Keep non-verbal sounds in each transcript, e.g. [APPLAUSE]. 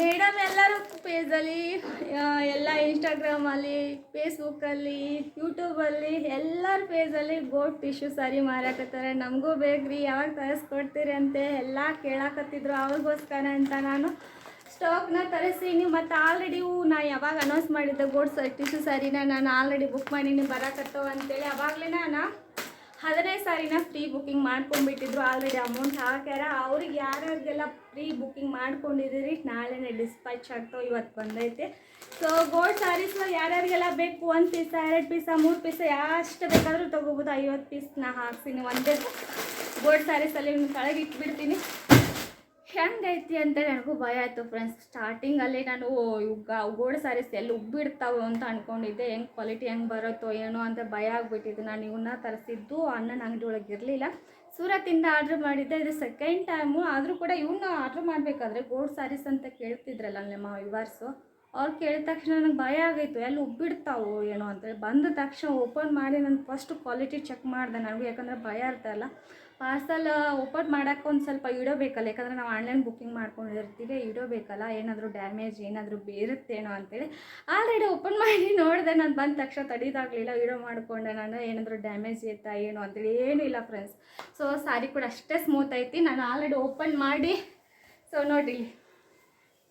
Madam ಎಲ್ಲರೂ ಪೇಜಲ್ಲಿ ಎಲ್ಲ ಇನ್ಸ್ಟಾಗ್ರಾಮಲ್ಲಿ, ಫೇಸ್ಬುಕ್ಕಲ್ಲಿ, ಯೂಟ್ಯೂಬಲ್ಲಿ ಎಲ್ಲರ ಪೇಜಲ್ಲಿ ಗೋಟ್ ಟಿಶ್ಯೂ ಸಾರಿ ಮಾರಾಕತ್ತಾರೆ. ನಮಗೂ ಬೇಕ್ರಿ, ಯಾವಾಗ ತರಿಸ್ಕೊಡ್ತೀರಿ ಅಂತ ಎಲ್ಲ ಕೇಳಾಕತ್ತಿದ್ರು ಅವ್ರಿಗೋಸ್ಕರ ಅಂತ ನಾನು ಸ್ಟಾಕ್ನ ತರಿಸೀನಿ ಮತ್ತು ಆಲ್ರೆಡಿ ನಾ ಯಾವಾಗ ಅನೌನ್ಸ್ ಮಾಡಿದ್ದೆ ಗೋಟ್ ಟಿಶ್ಯೂ ಸಾರಿನ, ನಾನು ಆಲ್ರೆಡಿ ಬುಕ್ ಮಾಡೀನಿ ಬರಾಕತ್ತವ ಅಂತೇಳಿ ಅವಾಗಲೇ ನಾನು ಹದಿನೈದು ಸಾರಿನ ಫ್ರೀ ಬುಕ್ಕಿಂಗ್ ಮಾಡ್ಕೊಂಡ್ಬಿಟ್ಟಿದ್ರು ಆಲ್ರೆಡಿ ಅಮೌಂಟ್ ಹಾಕ್ಯಾರ. ಅವ್ರಿಗೆ ಯಾರ್ಯಾರಿಗೆಲ್ಲ ಫ್ರೀ ಬುಕ್ಕಿಂಗ್ ಮಾಡ್ಕೊಂಡಿದ್ದೀರಿ, ನಾಳೆನೇ ಡಿಸ್ಪ್ಯಾಚ್ ಆಗ್ತಾವೆ ಇವತ್ತು ಬಂದೈತೆ. ಸೊ ಗೋಲ್ಡ್ ಸ್ಯಾರೀಸ್ ಯಾರ್ಯಾರಿಗೆಲ್ಲ ಬೇಕು? ಒಂದು ಪೀಸ ಎರಡು ಪೀಸ ಮೂರು ಪೀಸ ಎಷ್ಟು ಬೇಕಾದರೂ ತೊಗೋಬೋದು. ಐವತ್ತು ಪೀಸ್ ನಾ ಹಾಕ್ತೀನಿ ಒಂದೇ ಗೋಲ್ಡ್ ಸ್ಯಾರೀಸಲ್ಲಿ ಕೆಳಗೆ ಇಟ್ಬಿಡ್ತೀನಿ. ಹೆಂಗೈತಿ ಅಂತ ನನಗೂ ಭಯ ಆಯಿತು ಫ್ರೆಂಡ್ಸ್ ಸ್ಟಾರ್ಟಿಂಗಲ್ಲಿ ನಾನು ಗೋಲ್ಡ್ ಸ್ಯಾರೀಸ್ ಎಲ್ಲಿ ಉಬ್ಬಿಡ್ತಾವೆ ಅಂತ ಅಂದ್ಕೊಂಡಿದ್ದೆ ಹೆಂಗೆ ಕ್ವಾಲಿಟಿ ಹೆಂಗೆ ಬರುತ್ತೋ ಏನೋ ಅಂತ ಭಯ ಆಗಿಬಿಟ್ಟಿದ್ದು ನಾನು ಇವನ್ನ ತರಿಸಿದ್ದು ಅಣ್ಣನ ಅಂಗಡಿ ಒಳಗೆ ಇರಲಿಲ್ಲ. ಸೂರತ್ತಿಂದ ಆರ್ಡ್ರ್ ಮಾಡಿದ್ದೆ. ಇದು ಸೆಕೆಂಡ್ ಟೈಮು ಆದರೂ ಕೂಡ ಇವನ್ನ ಆರ್ಡ್ರ್ ಮಾಡಬೇಕಾದ್ರೆ ಗೋಲ್ಡ್ ಸ್ಯಾರೀಸ್ ಅಂತ ಕೇಳ್ತಿದ್ರಲ್ಲ ನಮ್ಮ ವಿವರ್ಸು ಅವ್ರು ಕೇಳಿದ ತಕ್ಷಣ ನನಗೆ ಭಯ ಆಗೈತು, ಎಲ್ಲಿ ಉಬ್ಬಿಡ್ತಾವೋ ಏನೋ ಅಂತೇಳಿ ಬಂದ ತಕ್ಷಣ ಓಪನ್ ಮಾಡಿ ನಾನು ಫಸ್ಟ್ ಕ್ವಾಲಿಟಿ ಚೆಕ್ ಮಾಡಿದೆ ನನಗೂ, ಯಾಕಂದರೆ ಭಯ ಇರ್ತಲ್ಲ ಪಾರ್ಸಲ್ ಓಪನ್ ಮಾಡೋಕ್ಕೆ ಒಂದು ಸ್ವಲ್ಪ ಇಡೋಬೇಕಲ್ಲ ಯಾಕಂದರೆ ನಾವು ಆನ್ಲೈನ್ ಬುಕ್ಕಿಂಗ್ ಮಾಡ್ಕೊಂಡಿರ್ತೀವಿ ಇಡೋಬೇಕಲ್ಲ ಏನಾದರೂ ಡ್ಯಾಮೇಜ್ ಏನಾದರೂ ಬೇರುತ್ತೇನೋ ಅಂತೇಳಿ ಆಲ್ರೆಡಿ ಓಪನ್ [LAUGHS] ಮಾಡಿ ನೋಡಿದೆ, ನಾನು ಬಂದ ತಕ್ಷಣ ತಡೀದಾಗಲಿಲ್ಲ, ಇಡೋ ಮಾಡಿಕೊಂಡೆ ನಾನು, ಏನಾದರೂ ಡ್ಯಾಮೇಜ್ ಇತ್ತಾ, ಏನು ಅಂತೇಳಿ ಏನೂ ಇಲ್ಲ ಫ್ರೆಂಡ್ಸ್ ಸೊ ಸಾರಿ ಕೂಡ ಅಷ್ಟೇ ಸ್ಮೂತ್ ಐತಿ, ನಾನು ಆಲ್ರೆಡಿ ಓಪನ್ ಮಾಡಿ. ಸೊ ನೋಡಿ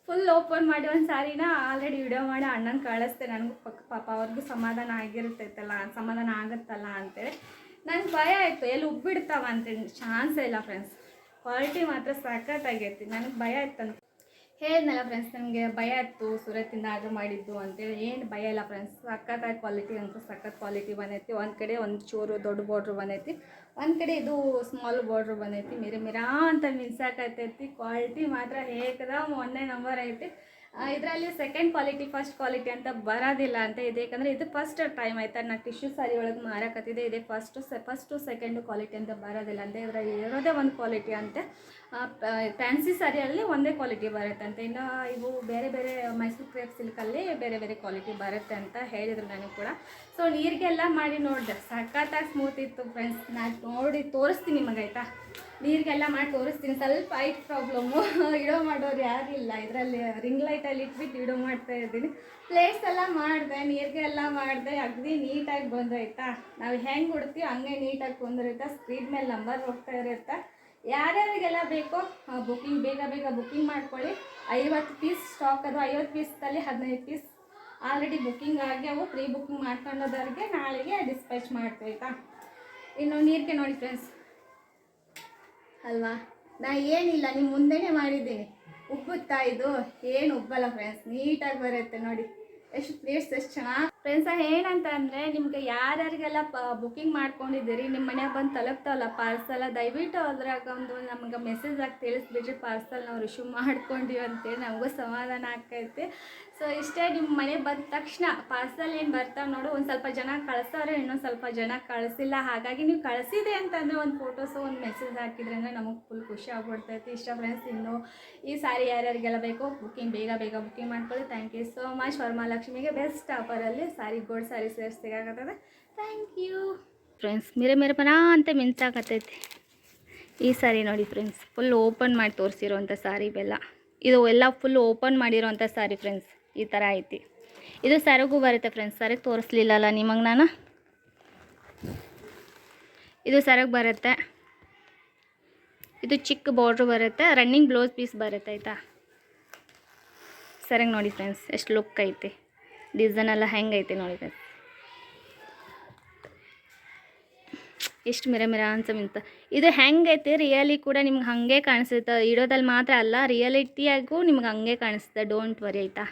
ಫುಲ್ ಓಪನ್ ಮಾಡಿ ಒಂದು ಸಾರಿನ ಆಲ್ರೆಡಿ ವಿಡಿಯೋ ಮಾಡಿ ಅಣ್ಣನ ಕಳಿಸ್ತೆ. ನನಗೂ ಪಕ್ಕ ಪಾಪ ಅವ್ರಿಗೂ ಸಮಾಧಾನ ಆಗಿರ್ತೈತಲ್ಲ, ಸಮಾಧಾನ ಆಗುತ್ತಲ್ಲ ಅಂತೇಳಿ. ನನಗೆ ಭಯ ಆಯಿತು. ಎಲ್ಲಿ ಉಬ್ಬಿಡ್ತಾವ ಅಂತೇಳಿ ಚಾನ್ಸೇ ಇಲ್ಲ ಫ್ರೆಂಡ್ಸ್ ಕ್ವಾಲಿಟಿ ಮಾತ್ರ ಸಖತ್ತಾಗೈತಿ. ನನಗೆ ಭಯ ಆಯ್ತಂತ. ಹೇಳಿದ್ನಲ್ಲ ಫ್ರೆಂಡ್ಸ್ ನನಗೆ ಭಯ ಇತ್ತು ಸೂರತ್ತಿಂದ ಆರ್ಡ್ರ್ ಮಾಡಿದ್ದು ಅಂತೇಳಿ ಏನು ಭಯ ಇಲ್ಲ ಫ್ರೆಂಡ್ಸ್ ಸಖತ್ತಾಗಿ ಕ್ವಾಲಿಟಿ ಅಂತೂ ಸಖತ್ ಕ್ವಾಲಿಟಿ ಬಂದೈತಿ. ಒಂದು ಕಡೆ ಒಂದು ಚೂರು ದೊಡ್ಡ ಬಾರ್ಡ್ರ್ ಬಂದೈತಿ, ಒಂದು ಕಡೆ ಇದು ಸ್ಮಾಲ್ ಬಾರ್ಡ್ರ್ ಬಂದೈತಿ. ಮಿರ ಮಿರಾ ಅಂತ ಮಿನ್ಸಾಕೈತೈತಿ ಕ್ವಾಲಿಟಿ ಮಾತ್ರ ಹೇಗದ ಒಂದೇ ನಂಬರ್ ಐತಿ. ಇದರಲ್ಲಿ ಸೆಕೆಂಡ್ ಕ್ವಾಲಿಟಿ ಫಸ್ಟ್ ಕ್ವಾಲಿಟಿ ಅಂತ ಬರೋದಿಲ್ಲ ಅಂತ ಇದೆ. ಯಾಕಂದರೆ ಇದು ಫಸ್ಟ್ ಟೈಮ್ ಆಯ್ತಾ? ನಾನು ಟಿಶ್ಯೂ ಸಾರಿ ಒಳಗೆ ಮಾರಕತ್ತಿದೆ. ಇದೆ ಫಸ್ಟು ಸೆ ಫಸ್ಟು ಸೆಕೆಂಡು ಕ್ವಾಲಿಟಿ ಅಂತ ಬರೋದಿಲ್ಲ ಅಂತ. ಇದರಲ್ಲಿ ಇರೋದೇ ಒಂದು ಕ್ವಾಲಿಟಿ ಅಂತೆ. ಫ್ಯಾನ್ಸಿ ಸಾರಿಯಲ್ಲಿ ಒಂದೇ ಕ್ವಾಲಿಟಿ ಬರುತ್ತೆ ಅಂತ. ಇನ್ನು ಇವು ಬೇರೆ ಬೇರೆ ಮೈಸೂರು ಕ್ರೇಪ್ ಸಿಲ್ಕಲ್ಲಿ ಬೇರೆ ಬೇರೆ ಕ್ವಾಲಿಟಿ ಬರುತ್ತೆ ಅಂತ ಹೇಳಿದರು ನನಗೆ ಕೂಡ. ಸೊ ನೀರಿಗೆಲ್ಲ ಮಾಡಿ ನೋಡಿದೆ. ಸಖತ್ತಾಗಿ ಸ್ಮೂತ್ ಇತ್ತು ಫ್ರೆಂಡ್ಸ್ ನಾನು ನೋಡಿ ತೋರಿಸ್ತೀನಿ ನಿಮಗೆ ಆಯಿತಾ ನೀರಿಗೆಲ್ಲ ಮಾಡಿ ತೋರಿಸ್ತೀನಿ. ಸ್ವಲ್ಪ ಐಟ್ ಪ್ರಾಬ್ಲಮ್ಮು ಇಡೋ ಮಾಡೋರು ಯಾರಿಲ್ಲ. ಇದರಲ್ಲಿ ರಿಂಗ್ ಲೈಟಲ್ಲಿ ಇಟ್ಬಿಟ್ಟು ಇಡೋ ಮಾಡ್ತಾ ಇದ್ದೀನಿ. ಪ್ಲೇಸ್ ಎಲ್ಲ ಮಾಡಿದೆ ನೀರಿಗೆಲ್ಲ ಮಾಡಿದೆ. ಅಗದಿ ನೀಟಾಗಿ ಬಂದೋಯ್ತಾ? ನಾವು ಹೆಂಗೆ ಹುಡ್ತೀವಿ ಹಂಗೆ ನೀಟಾಗಿ ಬಂದಿರುತ್ತಾ ಸ್ಕ್ರೀನ್ ಮೇಲೆ ನಂಬರ್ ಹೋಗ್ತಾ ಇರುತ್ತೆ. ಯಾರ್ಯಾರಿಗೆಲ್ಲ ಬೇಕೋ ಬುಕ್ಕಿಂಗ್ ಬೇಗ ಬೇಗ ಬುಕ್ಕಿಂಗ್ ಮಾಡ್ಕೊಳ್ಳಿ. ಐವತ್ತು ಪೀಸ್ ಸ್ಟಾಕ್ ಅದು. ಐವತ್ತು ಪೀಸ್ದಲ್ಲಿ ಹದಿನೈದು ಪೀಸ್ ಆಲ್ರೆಡಿ ಬುಕ್ಕಿಂಗ್ ಆಗ್ಯಾವು. ಪ್ರೀ ಬುಕ್ಕಿಂಗ್ ಮಾಡ್ಕೊಂಡೋದವ್ರಿಗೆ ನಾಳೆಗೆ ಡಿಸ್ಪ್ಯಾಚ್ ಮಾಡ್ತೀವಿ ಇನ್ನು ನೀರಿಗೆ ನೋಡಿ ಫ್ರೆಂಡ್ಸ್ ಅಲ್ವಾ? ನಾ ಏನಿಲ್ಲ ನಿಮ್ಮ ಮುಂದೆನೇ ಮಾಡಿದ್ದೀನಿ. ಉಬ್ಬುತ್ತಾ ಇದು? ಏನು ಉಬ್ಬಲ್ಲ ಫ್ರೆಂಡ್ಸ್ ನೀಟಾಗಿ ಬರುತ್ತೆ ನೋಡಿ. ಎಷ್ಟು ಪ್ಲೇಟ್ಸ್ ಎಷ್ಟು ಚೆನ್ನಾಗಿ ಫ್ರೆಂಡ್ಸ ಏನಂತ ಅಂದರೆ ನಿಮಗೆ ಯಾರ್ಯಾರಿಗೆಲ್ಲ ಪ ಬುಕ್ಕಿಂಗ್ ಮಾಡ್ಕೊಂಡಿದ್ದೀರಿ ನಿಮ್ಮ ಮನೆಗೆ ಬಂದು ತಲುಪ್ತಾವಲ್ಲ ಪಾರ್ಸಲ ದಯವಿಟ್ಟು ಅದ್ರಾಗ ಒಂದು ನಮ್ಗೆ ಮೆಸೇಜ್ ಆಗಿ ತಿಳಿಸ್ಬಿಟ್ರಿ ಪಾರ್ಸಲ್ ನಾವು ರಿಶೀವ್ ಮಾಡ್ಕೊಂಡಿವಿ ಅಂತೇಳಿ ನಮಗೂ ಸಮಾಧಾನ ಆಗ್ತೈತೆ. ಸೊ ಇಷ್ಟೇ ನಿಮ್ಮ ಮನೆ ಬಂದ ತಕ್ಷಣ ಪಾರ್ಸಲ್ ಏನು ಬರ್ತಾವೆ ನೋಡು, ಒಂದು ಸ್ವಲ್ಪ ಜನ ಕಳಿಸೋರೆ ಇನ್ನೊಂದು ಸ್ವಲ್ಪ ಜನ ಕಳಿಸಿಲ್ಲ. ಹಾಗಾಗಿ ನೀವು ಕಳಿಸಿದೆ ಅಂತಂದರೆ ಒಂದು ಫೋಟೋಸು ಒಂದು ಮೆಸೇಜ್ ಹಾಕಿದ್ರೆ ಅಂದರೆ ನಮಗೆ ಫುಲ್ ಖುಷಿ ಆಗ್ಬಿಡ್ತೈತಿ. ಇಷ್ಟ ಫ್ರೆಂಡ್ಸ್ ಇನ್ನು ಈ ಸಾರಿ ಯಾರ್ಯಾರಿಗೆಲ್ಲ ಬೇಕೋ ಬುಕ್ಕಿಂಗ್ ಬೇಗ ಬೇಗ ಬುಕ್ಕಿಂಗ್ ಮಾಡ್ಕೊಳ್ಳಿ. ಥ್ಯಾಂಕ್ ಯು ಸೋ ಮಚ್ ವರಮಹಾಲಕ್ಷ್ಮಿಗೆ ಬೆಸ್ಟ್ ಆಫರಲ್ಲಿ ಸಾರಿ ಗೋಲ್ಡ್ ಸಾರಿ ಸಿಗಾಕತ್ತದ ಥ್ಯಾಂಕ್ ಯು ಫ್ರೆಂಡ್ಸ್ ಮಿರೆ ಮಿರೆ ಮನ ಅಂತ ಮಿಂಚಾಕತ್ತೈತಿ. ಈ ಸಾರಿ ನೋಡಿ ಫ್ರೆಂಡ್ಸ್ ಫುಲ್ ಓಪನ್ ಮಾಡಿ ತೋರಿಸಿರುವಂಥ ಸಾರಿ ಇವೆಲ್ಲ ಇದು ಎಲ್ಲ ಫುಲ್ ಓಪನ್ ಮಾಡಿರೋಂಥ ಸಾರಿ ಫ್ರೆಂಡ್ಸ್ ಈ ಥರ ಐತಿ. ಇದು ಸರಗೂ ಬರುತ್ತೆ ಫ್ರೆಂಡ್ಸ್ ಸರಿಗೆ ತೋರಿಸ್ಲಿಲ್ಲಲ್ಲ ನಿಮಗೆ ನಾನು? ಇದು ಸರಗ್ ಬರುತ್ತೆ. ಇದು ಚಿಕ್ಕ ಬಾರ್ಡ್ರ್ ಬರುತ್ತೆ ರನ್ನಿಂಗ್ ಬ್ಲೌಸ್ ಪೀಸ್ ಬರುತ್ತೆ, ಆಯಿತಾ? ಸರಿಯಾಗಿ ನೋಡಿ ಫ್ರೆಂಡ್ಸ್ ಎಷ್ಟು ಲುಕ್ ಐತಿ. ಡಿಸೈನ್ ಎಲ್ಲ ಹೆಂಗೈತೆ ನೋಡಿ ಎಷ್ಟು ಮಿರ ಮಿರ ಅನ್ಸ ಮಿಂತ. ಇದು ಹೆಂಗೈತೆ? ರಿಯಲಿ ಕೂಡ ನಿಮ್ಗೆ ಹಾಗೆ ಕಾಣಿಸುತ್ತೆ. ಇಡೋದಲ್ಲಿ ಮಾತ್ರ ಅಲ್ಲ ರಿಯಾಲಿಟಿಯಾಗೂ ನಿಮ್ಗೆ ಹಂಗೆ ಕಾಣಿಸುತ್ತೆ. ಡೋಂಟ್ ವರಿ ಆಯಿತಾ?